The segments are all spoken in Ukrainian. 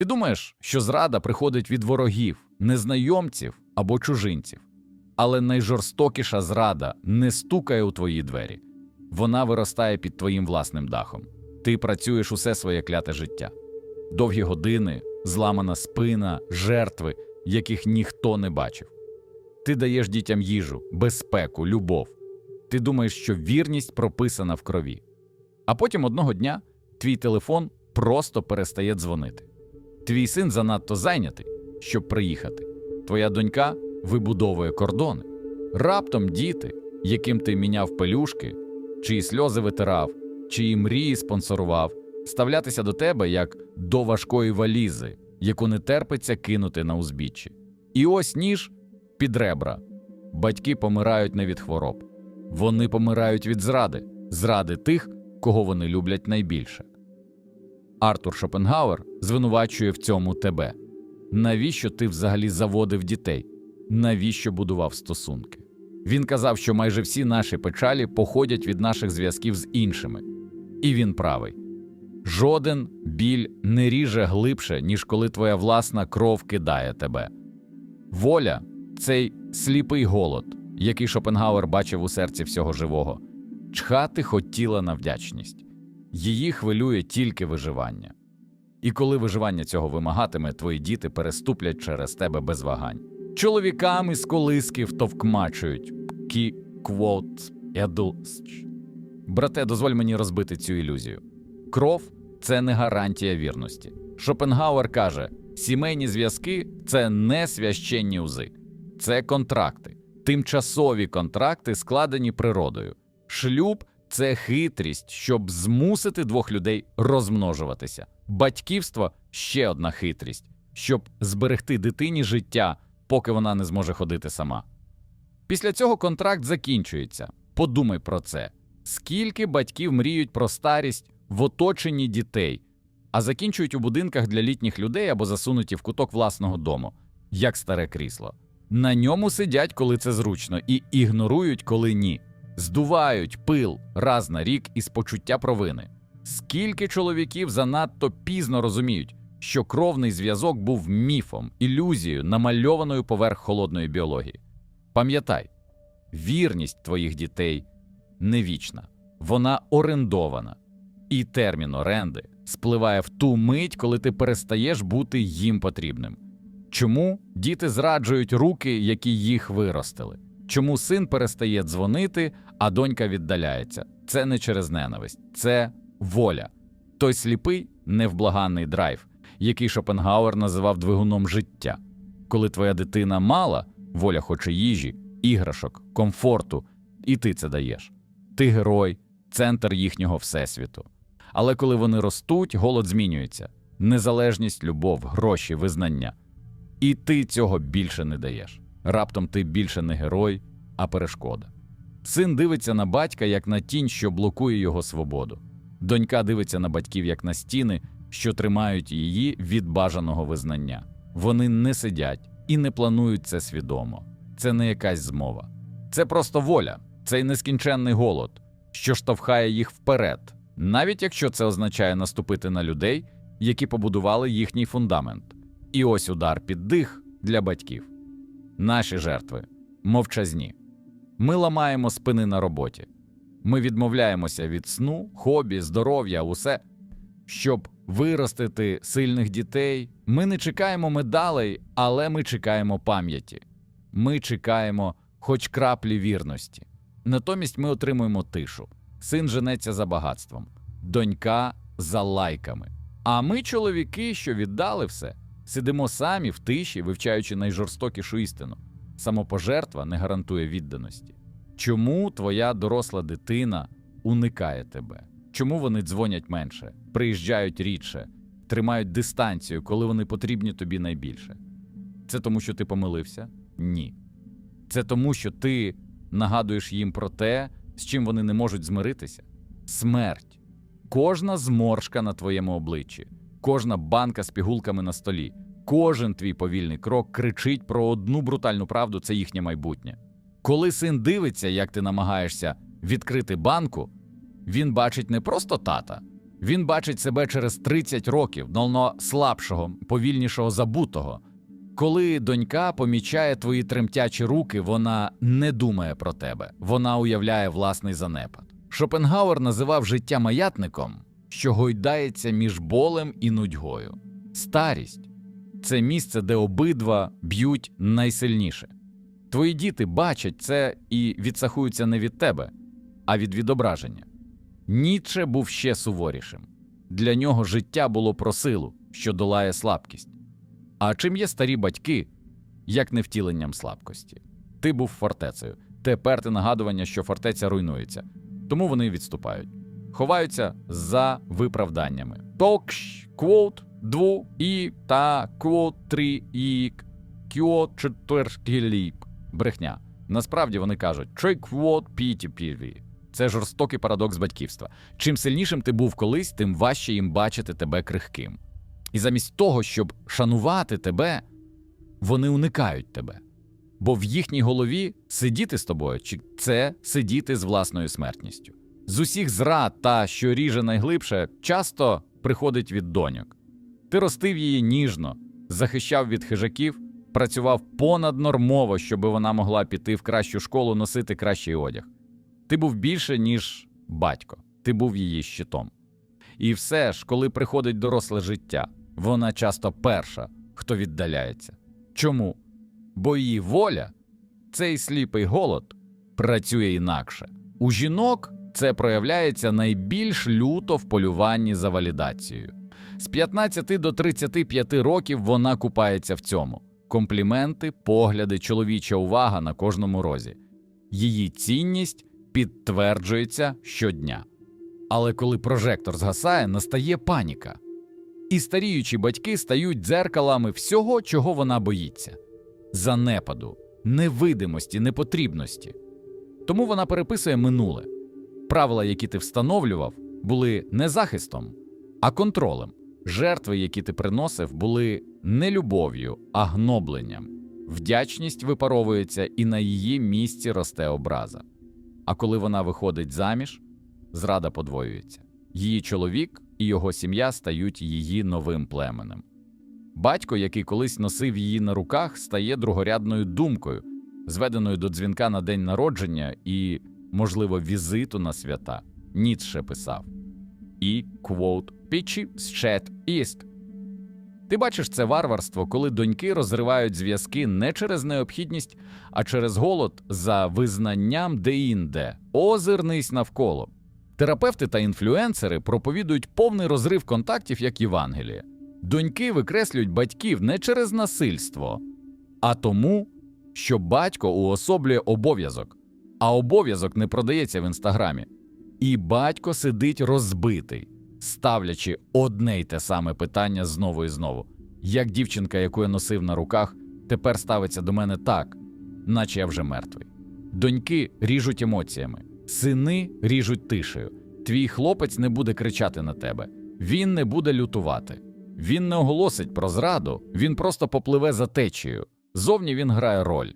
Ти думаєш, що зрада приходить від ворогів, незнайомців або чужинців. Але найжорстокіша зрада не стукає у твої двері. Вона виростає під твоїм власним дахом. Ти працюєш усе своє кляте життя. Довгі години, зламана спина, жертви, яких ніхто не бачив. Ти даєш дітям їжу, безпеку, любов. Ти думаєш, що вірність прописана в крові. А потім одного дня твій телефон просто перестає дзвонити. Твій син занадто зайнятий, щоб приїхати. Твоя донька вибудовує кордони. Раптом діти, яким ти міняв пелюшки, чиї сльози витирав, чиї мрії спонсорував, ставлятися до тебе як до важкої валізи, яку не терпиться кинути на узбіччі. І ось ніж під ребра. Батьки помирають не від хвороб, вони помирають від зради, зради тих, кого вони люблять найбільше. Артур Шопенгауер звинувачує в цьому тебе. Навіщо ти взагалі заводив дітей? Навіщо будував стосунки? Він казав, що майже всі наші печалі походять від наших зв'язків з іншими. І він правий. Жоден біль не ріже глибше, ніж коли твоя власна кров кидає тебе. Воля цей сліпий голод, який Шопенгауер бачив у серці всього живого. Чхати хотіла на вдячність. Її хвилює тільки виживання. І коли виживання цього вимагатиме, твої діти переступлять через тебе без вагань. Чоловікам із колиски втовкмачують кі квот едусч. Брате, дозволь мені розбити цю ілюзію. Кров це не гарантія вірності. Шопенгауер каже: сімейні зв'язки це не священні узи, це контракти, тимчасові контракти, складені природою. Шлюб це хитрість, щоб змусити двох людей розмножуватися. Батьківство ще одна хитрість, щоб зберегти дитині життя, поки вона не зможе ходити сама. Після цього контракт закінчується. Подумай про це. Скільки батьків мріють про старість в оточенні дітей, а закінчують у будинках для літніх людей або засунуті в куток власного дому, як старе крісло. На ньому сидять, коли це зручно, і ігнорують, коли ні. Здувають пил раз на рік із почуття провини. Скільки чоловіків занадто пізно розуміють, що кровний зв'язок був міфом, ілюзією, намальованою поверх холодної біології. Пам'ятай, вірність твоїх дітей не вічна, вона орендована, і термін оренди спливає в ту мить, коли ти перестаєш бути їм потрібним. Чому діти зраджують руки, які їх виростили? Чому син перестає дзвонити, а донька віддаляється? Це не через ненависть, це воля. Той сліпий, невблаганний драйв, який Шопенгауер називав двигуном життя. Коли твоя дитина мала, воля хоче їжі, іграшок, комфорту, і ти це даєш. Ти герой, центр їхнього всесвіту. Але коли вони ростуть, голод змінюється незалежність, любов, гроші, визнання. І ти цього більше не даєш. Раптом ти більше не герой, а перешкода. Син дивиться на батька як на тінь, що блокує його свободу. Донька дивиться на батьків як на стіни, що тримають її від бажаного визнання. Вони не сидять і не планують це свідомо. Це не якась змова. Це просто воля, цей нескінченний голод, що штовхає їх вперед, навіть якщо це означає наступити на людей, які побудували їхній фундамент. І ось удар під дих для батьків. Наші жертви мовчазні. Ми ламаємо спини на роботі. Ми відмовляємося від сну, хобі, здоров'я, усе. Щоб виростити сильних дітей, ми не чекаємо медалей, але ми чекаємо пам'яті. Ми чекаємо хоч краплі вірності. Натомість ми отримуємо тишу. Син женеться за багатством, донька за лайками. А ми, чоловіки, що віддали все, сидимо самі в тиші, вивчаючи найжорстокішу істину. Самопожертва не гарантує відданості. Чому твоя доросла дитина уникає тебе? Чому вони дзвонять менше, приїжджають рідше, тримають дистанцію, коли вони потрібні тобі найбільше? Це тому, що ти помилився? Ні. Це тому, що ти нагадуєш їм про те, з чим вони не можуть змиритися. Смерть. Кожна зморшка на твоєму обличчі, кожна банка з пігулками на столі, кожен твій повільний крок кричить про одну брутальну правду це їхнє майбутнє. Коли син дивиться, як ти намагаєшся відкрити банку, він бачить не просто тата, Він бачить себе через 30 років, давно слабшого, повільнішого забутого. Коли донька помічає твої тремтячі руки, вона не думає про тебе, вона уявляє власний занепад. Шопенгауер називав життя маятником, що гойдається між болем і нудьгою. Старість це місце, де обидва б'ють найсильніше. Твої діти бачать це і відсахуються не від тебе, а від відображення. Ніцше був ще суворішим. Для нього життя було про силу, що долає слабкість. А чим є старі батьки, як не втіленням слабкості? Ти був фортецею. Тепер ти нагадування, що фортеця руйнується, тому вони відступають, ховаються за виправданнями. Токш, квот, дву і та квот три і квот четвертіліп. Брехня. Насправді вони кажуть «Три квот піті пірві». Це жорстокий парадокс батьківства. Чим сильнішим ти був колись, тим важче їм бачити тебе крихким. І замість того, щоб шанувати тебе, вони уникають тебе. Бо в їхній голові сидіти з тобою чи це сидіти з власною смертністю. З усіх зрад та, що ріже найглибше, часто приходить від доньок. Ти ростив її ніжно, захищав від хижаків, працював понаднормово, щоб вона могла піти в кращу школу, носити кращий одяг. Ти був більше, ніж батько, ти був її щитом. І все ж, коли приходить доросле життя, вона часто перша, хто віддаляється. Чому? Бо її воля, цей сліпий голод, працює інакше. У жінок це проявляється найбільш люто в полюванні за валідацією. З 15 до 35 років вона купається в цьому: компліменти, погляди, чоловіча увага на кожному розі. Її цінність підтверджується щодня. Але коли прожектор згасає, настає паніка. І старіючі батьки стають дзеркалами всього, чого вона боїться занепаду, невидимості, непотрібності. Тому вона переписує минуле. Правила, які ти встановлював, були не захистом, а контролем. Жертви, які ти приносив, були не любов'ю, а гнобленням. Вдячність випаровується, і на її місці росте образа. А коли вона виходить заміж, зрада подвоюється. Її чоловік і його сім'я стають її новим племенем. Батько, який колись носив її на руках, стає другорядною думкою, зведеною до дзвінка на день народження і, можливо, візиту на свята. Ніцше писав. І квот пічі щет іст. Ти бачиш це варварство, коли доньки розривають зв'язки не через необхідність, а через голод за визнанням де-інде. Озирнись навколо. Терапевти та інфлюенсери проповідують повний розрив контактів як Євангеліє. Доньки викреслюють батьків не через насильство, а тому, що батько уособлює обов'язок, а обов'язок не продається в інстаграмі. І батько сидить розбитий, ставлячи одне й те саме питання знову і знову. Як дівчинка, яку я носив на руках, тепер ставиться до мене так, наче я вже мертвий. Доньки ріжуть емоціями, сини ріжуть тишею. Твій хлопець не буде кричати на тебе, він не буде лютувати. Він не оголосить про зраду, він просто попливе за течією. Зовні він грає роль.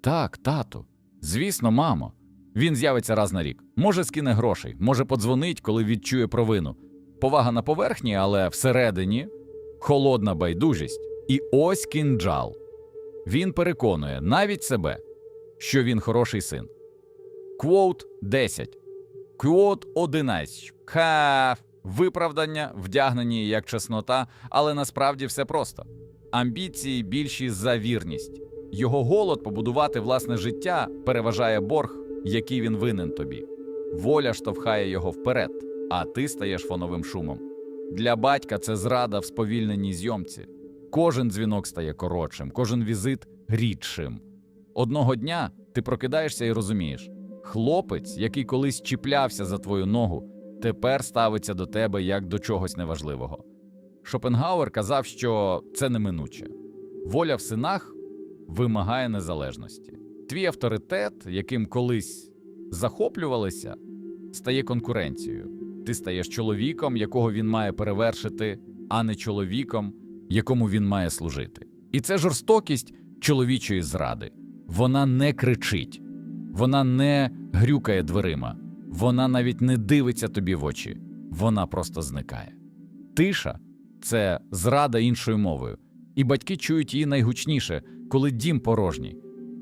Так, тату. Звісно, мамо. Він з'явиться раз на рік. Може, скине грошей, може подзвонить, коли відчує провину. Повага на поверхні, але всередині холодна байдужість. І ось кінджал. Він переконує навіть себе, що він хороший син. Квоут 10. Квоут 11. Ха. Виправдання, вдягнені як чеснота, але насправді все просто. Амбіції більші за вірність. Його голод побудувати власне життя переважає борг, який він винен тобі. Воля штовхає його вперед, а ти стаєш фоновим шумом. Для батька це зрада в сповільненій зйомці. Кожен дзвінок стає коротшим, кожен візит рідшим. Одного дня ти прокидаєшся і розумієш: хлопець, який колись чіплявся за твою ногу, тепер ставиться до тебе як до чогось неважливого. Шопенгауер казав, що це неминуче. Воля в синах вимагає незалежності. Твій авторитет, яким колись захоплювалися, стає конкуренцією. Ти стаєш чоловіком, якого він має перевершити, а не чоловіком, якому він має служити. І це жорстокість чоловічої зради. Вона не кричить, вона не грюкає дверима, вона навіть не дивиться тобі в очі. вона просто зникає. Тиша це зрада іншою мовою, і батьки чують її найгучніше, коли дім порожній.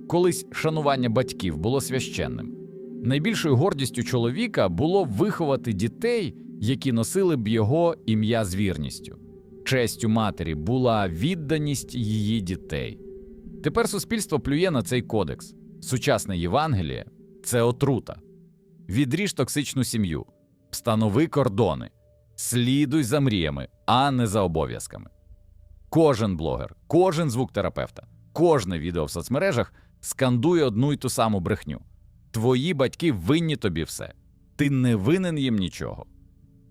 Колись шанування батьків було священним. Найбільшою гордістю чоловіка було виховати дітей, які носили б його ім'я з вірністю. Честю матері була відданість її дітей. Тепер суспільство плює на цей кодекс. Сучасне Євангеліє це отрута. Відріж токсичну сім'ю, встанови кордони, слідуй за мріями, а не за обов'язками. Кожен блогер, кожен звук терапевта, кожне відео в соцмережах скандує одну й ту саму брехню. Твої батьки винні тобі все. Ти не винен їм нічого.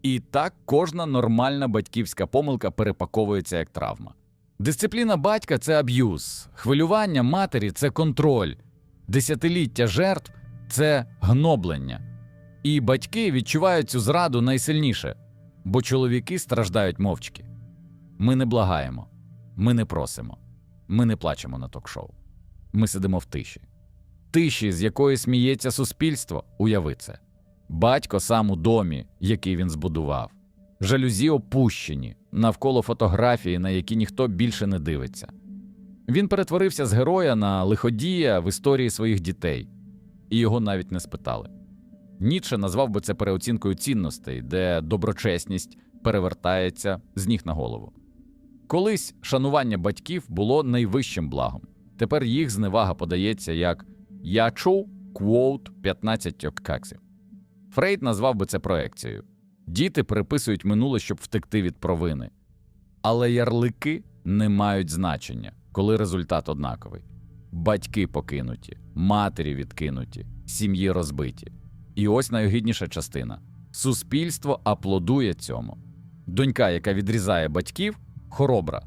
І так кожна нормальна батьківська помилка перепаковується як травма. Дисципліна батька це аб'юз, хвилювання матері це контроль, десятиліття жертв це гноблення. І батьки відчувають цю зраду найсильніше, бо чоловіки страждають мовчки. Ми не благаємо, ми не просимо, ми не плачемо на ток-шоу. Ми сидимо в тиші. Тиші, з якої сміється суспільство, уяви це. Батько сам у домі, який він збудував, жалюзі опущені, навколо фотографії, на які ніхто більше не дивиться. Він перетворився з героя на лиходія в історії своїх дітей, і його навіть не спитали. Ніцше назвав би це переоцінкою цінностей, де доброчесність перевертається з ніг на голову. Колись шанування батьків було найвищим благом. Тепер їх зневага подається як я чув квоут 15 кексів. Фрейд назвав би це проекцією. Діти переписують минуле, щоб втекти від провини. Але ярлики не мають значення, коли результат однаковий. Батьки покинуті, матері відкинуті, сім'ї розбиті. І ось найогідніша частина: суспільство аплодує цьому. Донька, яка відрізає батьків, хоробра.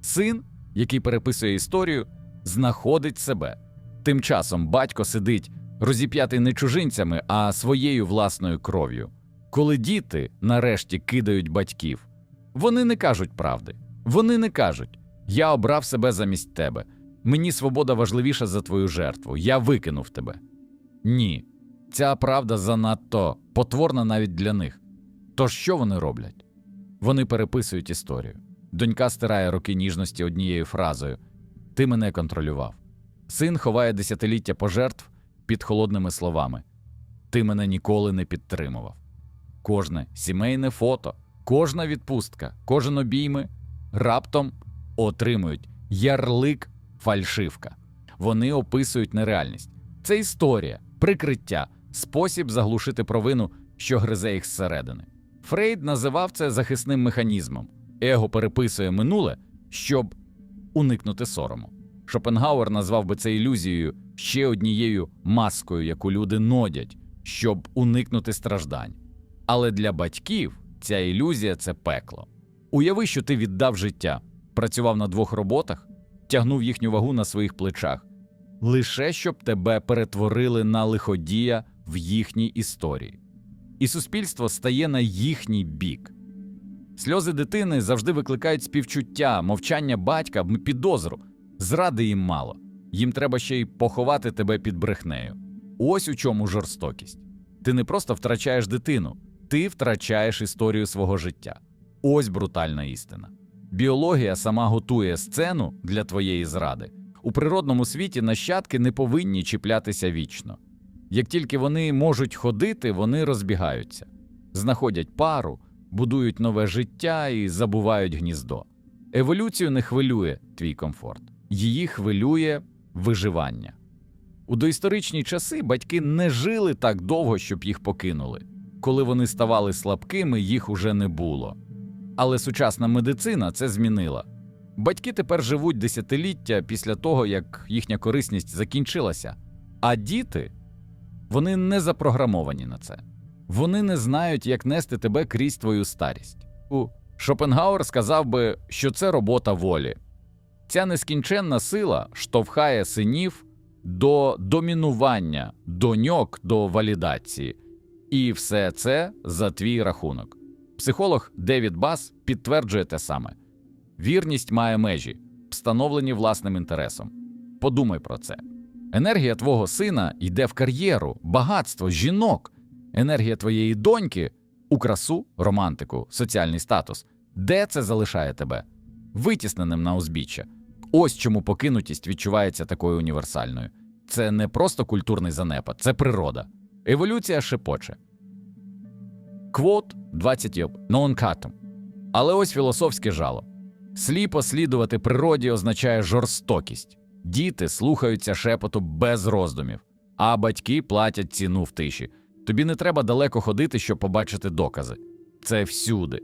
Син, який переписує історію, знаходить себе. Тим часом батько сидить, розіп'ятий не чужинцями, а своєю власною кров'ю. Коли діти нарешті кидають батьків, вони не кажуть правди. Вони не кажуть: Я обрав себе замість тебе. Мені свобода важливіша за твою жертву. Я викинув тебе. Ні, ця правда занадто потворна навіть для них. Тож що вони роблять? Вони переписують історію. Донька стирає роки ніжності однією фразою Ти мене контролював. Син ховає десятиліття пожертв під холодними словами Ти мене ніколи не підтримував. Кожне сімейне фото, кожна відпустка, кожен обійми раптом отримують ярлик фальшивка. Вони описують нереальність. Це історія, прикриття, спосіб заглушити провину, що гризе їх зсередини. Фрейд називав це захисним механізмом. Его переписує минуле, щоб уникнути сорому. Шопенгауер назвав би це ілюзією ще однією маскою, яку люди нодять, щоб уникнути страждань. Але для батьків ця ілюзія це пекло. Уяви, що ти віддав життя, працював на двох роботах, тягнув їхню вагу на своїх плечах, лише щоб тебе перетворили на лиходія в їхній історії. І суспільство стає на їхній бік. Сльози дитини завжди викликають співчуття, мовчання батька, підозру. Зради їм мало, їм треба ще й поховати тебе під брехнею. Ось у чому жорстокість. Ти не просто втрачаєш дитину, ти втрачаєш історію свого життя. Ось брутальна істина. Біологія сама готує сцену для твоєї зради. У природному світі нащадки не повинні чіплятися вічно. Як тільки вони можуть ходити, вони розбігаються, знаходять пару, будують нове життя і забувають гніздо. Еволюцію не хвилює твій комфорт, її хвилює виживання. У доісторичні часи батьки не жили так довго, щоб їх покинули. Коли вони ставали слабкими, їх уже не було. Але сучасна медицина це змінила. Батьки тепер живуть десятиліття після того, як їхня корисність закінчилася, а діти вони не запрограмовані на це. Вони не знають, як нести тебе крізь твою старість. Шопенгауер сказав би, що це робота волі. Ця нескінченна сила штовхає синів до домінування, доньок до валідації. І все це за твій рахунок. Психолог Девід Бас підтверджує те саме: вірність має межі, встановлені власним інтересом. Подумай про це. Енергія твого сина йде в кар'єру, багатство, жінок. Енергія твоєї доньки у красу, романтику, соціальний статус. Де це залишає тебе? Витісненим на узбіччя. Ось чому покинутість відчувається такою універсальною. Це не просто культурний занепад, це природа. Еволюція шепоче. Квот 20 йоб, non-катом. Але ось філософське жало. Сліпо слідувати природі означає жорстокість. Діти слухаються шепоту без роздумів, а батьки платять ціну в тиші. Тобі не треба далеко ходити, щоб побачити докази. Це всюди.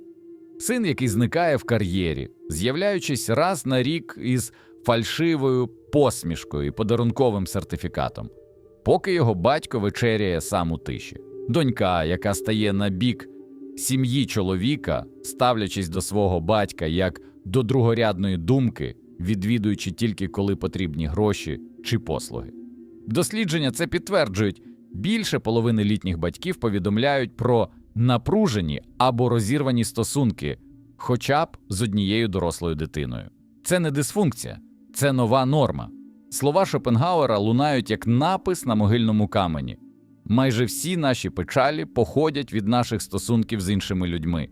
Син, який зникає в кар'єрі, з'являючись раз на рік із фальшивою посмішкою і подарунковим сертифікатом, поки його батько вечеряє сам у тиші. Донька, яка стає на бік сім'ї чоловіка, ставлячись до свого батька як до другорядної думки, відвідуючи тільки коли потрібні гроші чи послуги. Дослідження це підтверджують. Більше половини літніх батьків повідомляють про напружені або розірвані стосунки, хоча б з однією дорослою дитиною. Це не дисфункція, це нова норма. Слова Шопенгауера лунають як напис на могильному камені. Майже всі наші печалі походять від наших стосунків з іншими людьми.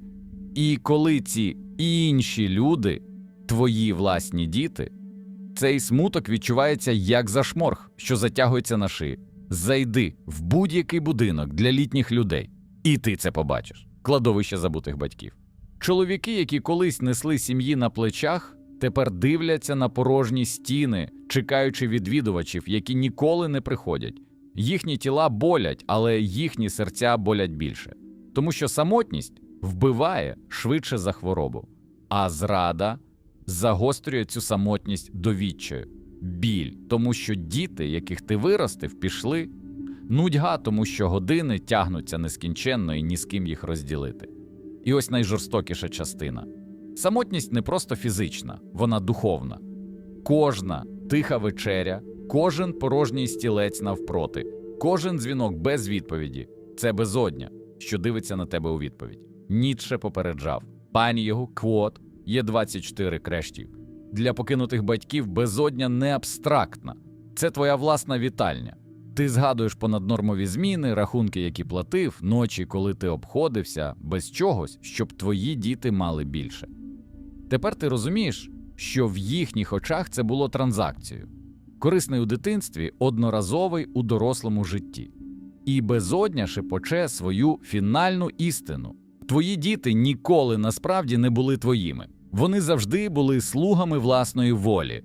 І коли ці інші люди, твої власні діти, цей смуток відчувається як зашморг, що затягується на шиї. Зайди в будь-який будинок для літніх людей, і ти це побачиш кладовище забутих батьків. Чоловіки, які колись несли сім'ї на плечах, тепер дивляться на порожні стіни, чекаючи відвідувачів, які ніколи не приходять. Їхні тіла болять, але їхні серця болять більше, тому що самотність вбиває швидше за хворобу, а зрада загострює цю самотність до відчаю, біль, тому що діти, яких ти виростив, пішли, нудьга, тому що години тягнуться нескінченно і ні з ким їх розділити. І ось найжорстокіша частина. Самотність не просто фізична, вона духовна. Кожна тиха вечеря, кожен порожній стілець навпроти, кожен дзвінок без відповіді це безодня, що дивиться на тебе у відповідь. Ніцше попереджав пані його квот є 24 крештів. Для покинутих батьків безодня не абстрактна, це твоя власна вітальня. Ти згадуєш понаднормові зміни, рахунки, які платив, ночі, коли ти обходився, без чогось, щоб твої діти мали більше. Тепер ти розумієш, що в їхніх очах це було транзакцією, корисний у дитинстві, одноразовий у дорослому житті. І безодня шепоче свою фінальну істину. Твої діти ніколи насправді не були твоїми. Вони завжди були слугами власної волі.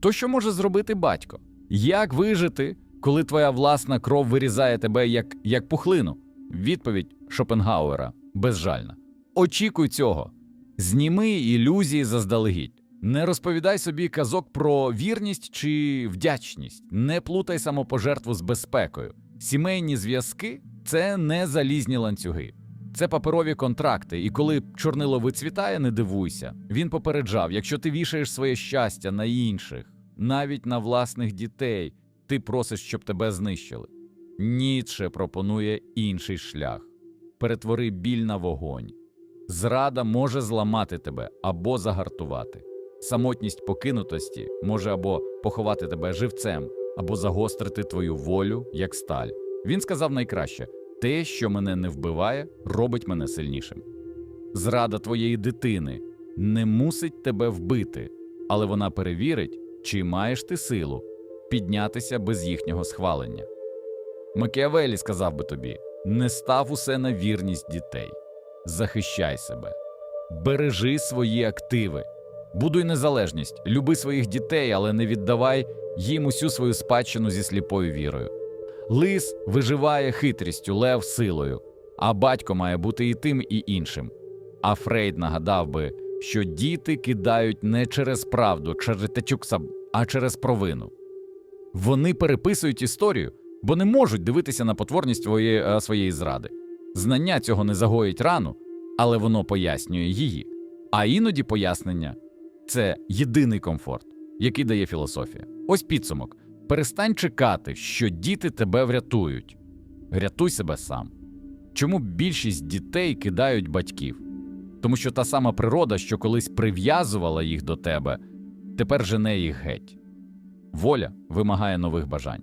То що може зробити батько? Як вижити, коли твоя власна кров вирізає тебе як, як пухлину? Відповідь Шопенгауера безжальна. Очікуй цього. Зніми ілюзії заздалегідь. Не розповідай собі казок про вірність чи вдячність, не плутай самопожертву з безпекою. Сімейні зв'язки це не залізні ланцюги. Це паперові контракти, і коли чорнило вицвітає, не дивуйся. Він попереджав: якщо ти вішаєш своє щастя на інших, навіть на власних дітей, ти просиш, щоб тебе знищили. Ніцше пропонує інший шлях: перетвори біль на вогонь. Зрада може зламати тебе або загартувати. Самотність покинутості може або поховати тебе живцем, або загострити твою волю як сталь. Він сказав найкраще. Те, що мене не вбиває, робить мене сильнішим. Зрада твоєї дитини не мусить тебе вбити, але вона перевірить, чи маєш ти силу піднятися без їхнього схвалення. Макіавелі сказав би тобі: не став усе на вірність дітей, захищай себе, бережи свої активи, будуй незалежність, люби своїх дітей, але не віддавай їм усю свою спадщину зі сліпою вірою. Лис виживає хитрістю, лев силою, а батько має бути і тим, і іншим. А Фрейд нагадав би, що діти кидають не через правду, через течукса, а через провину. Вони переписують історію, бо не можуть дивитися на потворність своєї, е, своєї зради. Знання цього не загоїть рану, але воно пояснює її. А іноді пояснення це єдиний комфорт, який дає філософія. Ось підсумок. Перестань чекати, що діти тебе врятують. Рятуй себе сам. Чому більшість дітей кидають батьків? Тому що та сама природа, що колись прив'язувала їх до тебе, тепер жене їх геть. Воля вимагає нових бажань.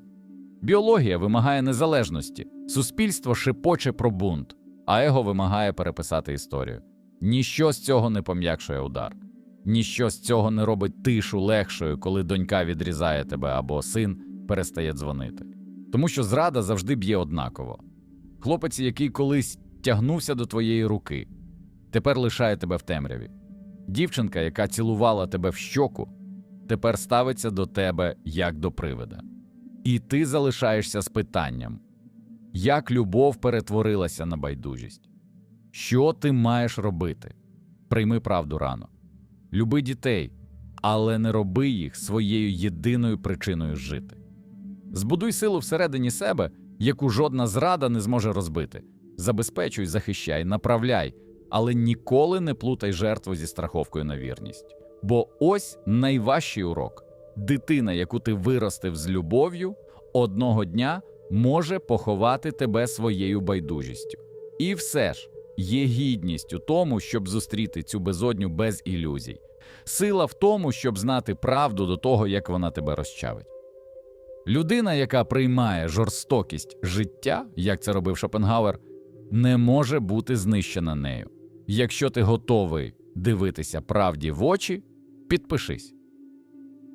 Біологія вимагає незалежності, суспільство шепоче про бунт. а его вимагає переписати історію. Ніщо з цього не пом'якшує удар. Ніщо з цього не робить тишу легшою, коли донька відрізає тебе або син перестає дзвонити. Тому що зрада завжди б'є однаково. Хлопець, який колись тягнувся до твоєї руки, тепер лишає тебе в темряві. Дівчинка, яка цілувала тебе в щоку, тепер ставиться до тебе як до привида. І ти залишаєшся з питанням: як любов перетворилася на байдужість? Що ти маєш робити? Прийми правду рано. Люби дітей, але не роби їх своєю єдиною причиною жити. Збудуй силу всередині себе, яку жодна зрада не зможе розбити. Забезпечуй, захищай, направляй, але ніколи не плутай жертву зі страховкою на вірність. Бо ось найважчий урок: дитина, яку ти виростив з любов'ю, одного дня може поховати тебе своєю байдужістю. І все ж є гідність у тому, щоб зустріти цю безодню без ілюзій. Сила в тому, щоб знати правду до того, як вона тебе розчавить. Людина, яка приймає жорстокість життя, як це робив Шопенгауер, не може бути знищена нею. Якщо ти готовий дивитися правді в очі, підпишись.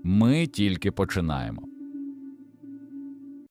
Ми тільки починаємо.